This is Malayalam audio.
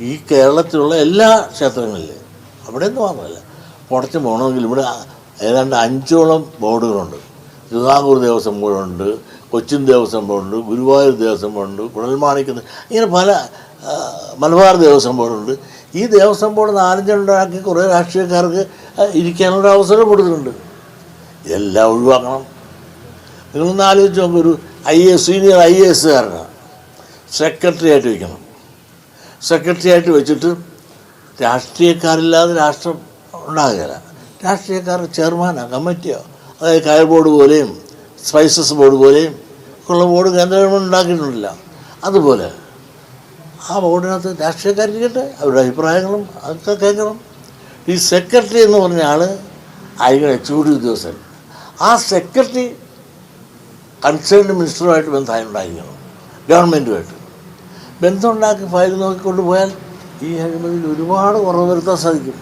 ഈ കേരളത്തിലുള്ള എല്ലാ ക്ഷേത്രങ്ങളിലും അവിടെ നിന്ന് മാത്രമല്ല പുറത്ത് പോകണമെങ്കിൽ ഇവിടെ ഏതാണ്ട് അഞ്ചോളം ബോർഡുകളുണ്ട്. തിരുവിതാംകൂർ ദേവസ്വം ബോർഡുണ്ട് കൊച്ചിൻ ദേവസ്വം ബോർഡുണ്ട് ഗുരുവായൂർ ദേവസ്വം ബോർഡുണ്ട് കുഴൽമാണിക്കുന്ന ഇങ്ങനെ പല മലബാർ ദേവസ്വം ബോർഡുണ്ട് ഈ ദേവസ്വം ബോർഡ് നാലഞ്ചുണ്ടാക്കി കുറേ രാഷ്ട്രീയക്കാർക്ക് ഇരിക്കാനുള്ള അവസരം കൊടുത്തിട്ടുണ്ട്. ഇതെല്ലാം ഒഴിവാക്കണം. നിങ്ങളൊന്ന് ആലോചിച്ച് നോക്കൊരു I S senior I A എസ്സുകാരനാണ് secretary ആയിട്ട് വയ്ക്കണം സെക്രട്ടറി ആയിട്ട് വെച്ചിട്ട് രാഷ്ട്രീയക്കാരില്ലാതെ രാഷ്ട്രം ഉണ്ടാകുകയില്ല. രാഷ്ട്രീയക്കാർ ചെയർമാനോ കമ്മിറ്റിയോ. അതായത് കയർ ബോർഡ് പോലെയും സ്പൈസസ് ബോർഡ് പോലെയും ഉള്ള ബോർഡ് കേന്ദ്ര ഗവൺമെന്റ് ഉണ്ടാക്കിയിട്ടുണ്ടല്ല. അതുപോലെ ആ ബോർഡിനകത്ത് രാഷ്ട്രീയക്കാരിക്കട്ടെ അവരുടെ അഭിപ്രായങ്ങളും അതൊക്കെ കേൾക്കണം. ഈ സെക്രട്ടറി എന്ന് പറഞ്ഞ ആൾ ആയിരിക്കണം എക്സിക്യൂട്ടീവ് ഉദ്യോഗസ്ഥൻ. ആ സെക്രട്ടറി കൺസേൺഡ് മിനിസ്റ്ററുമായിട്ട് ബന്ധം ഉണ്ടായിരിക്കണം ഗവൺമെന്റുമായിട്ട് ബന്ധമുണ്ടാക്കി ഫയൽ നോക്കിക്കൊണ്ട് പോയാൽ ഈ അഴിമതിയിൽ ഒരുപാട് കുറവ് വരുത്താൻ സാധിക്കും.